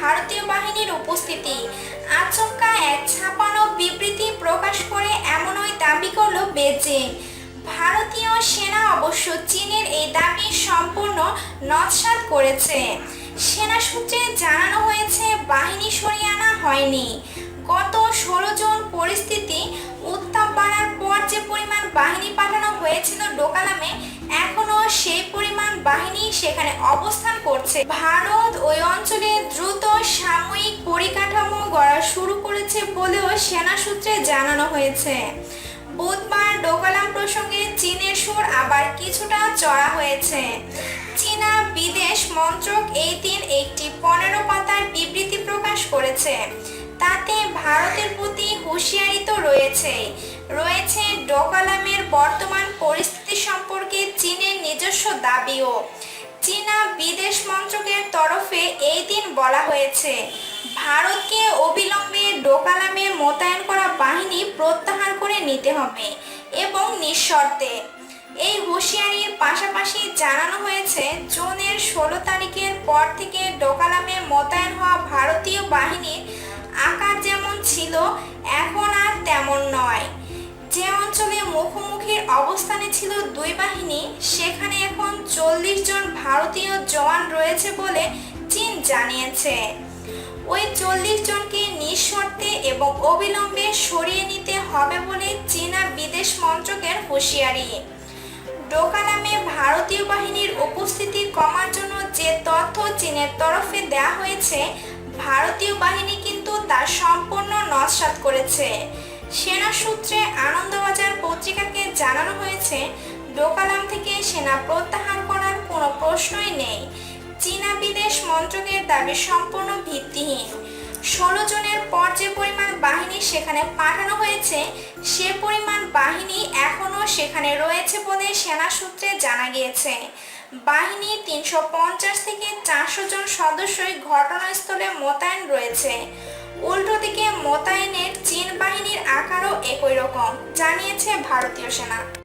ভারতীয় বাহিনীর উপস্থিতি। আচমকা এক ছাপানো বিবৃতি প্রকাশ করে এমনই দাবি করল বেজিং ভারতীয় সেনা অবশ্য চীনের এই দাবি সম্পূর্ণ নৎসাৎ করেছে। সেনা সূত্রে জানানো হয়েছে, বাহিনী সরিয়ে আনা হয়নি। গত ষোলো জন পরিস্থিতি উত্তাপ বাড়ার পর যে পরিমাণ বাহিনী পাঠানো হয়েছিল ডোকালামে এখনও সেই পরিমাণ বাহিনী সেখানে অবস্থান করছে। ভারত ওই অঞ্চলে দ্রুত সাময়িক পরিকাঠামো গড়া শুরু করেছে বলেও সেনা সূত্রে জানানো হয়েছে। বুধবার ডোকালাম প্রসঙ্গে চীনের সুর আবার কিছুটা চড়া হয়েছে। চীনা বিদেশ মন্ত্রক এই দিন একটি পনেরো পাতার বিবৃতি প্রকাশ করেছে। তাতে ভারতের প্রতি হুঁশিয়ারি তো রয়েছে রয়েছে ডোকালামের বর্তমান পরিস্থিতি সম্পর্কে নিজস্ব দাবিও। চীনা বিদেশ মন্ত্রকের তরফে এই দিন বলা হয়েছে, ভারতকে অবিলম্বে ডোকালামে মোতায়েন করা বাহিনী প্রত্যাহার করে নিতে হবে এবং নিঃশর্তে। এই হুঁশিয়ারির পাশাপাশি জানানো হয়েছে, জুনের ষোলো তারিখের পর থেকে ডোকালামে মোতায়েন হওয়া ভারতীয় যে অঞ্চলে মুখোমুখির অবস্থানে ছিল দুই বাহিনী, সেখানে এখন চল্লিশ জন ভারতীয় জওয়ান রয়েছে বলে চীন জানিয়েছে। ওই চল্লিশ জনকে নিঃশর্তে এবং অবিলম্বে সরিয়ে নিতে হবে বলে চীনা বিদেশ মন্ত্রকের হুঁশিয়ারি। ডোকালামে ভারতীয় বাহিনীর উপস্থিতি কমার জন্য যে তথ্য চীনের তরফে দেয়া হয়েছে, ভারতীয় বাহিনী কিন্তু তা সম্পূর্ণ নস্বাত করেছে। সেনা সূত্রে আনন্দবাজার পত্রিকাকে জানানো হয়েছে ডোকালাম থেকে সেনা প্রত্যাহার করার কোনো প্রশ্নই নেই। চীনা বিদেশ মন্ত্রকের দাবি সম্পূর্ণ ভিত্তিহীন। ষোলো জনের পর যে পরিমাণ বাহিনী সেখানে পাঠানো হয়েছে, সে পরিমাণ বাহিনী এখনও সেখানে রয়েছে বলে সেনা সূত্রে জানা গিয়েছে। বাহিনী তিনশো পঞ্চাশ থেকে চারশো জন সদস্যই ঘটনাস্থলে মোতায়েন রয়েছে। উল্টো দিকে মোতায়েনের রকম জানিয়েছে ভারতীয় সেনা।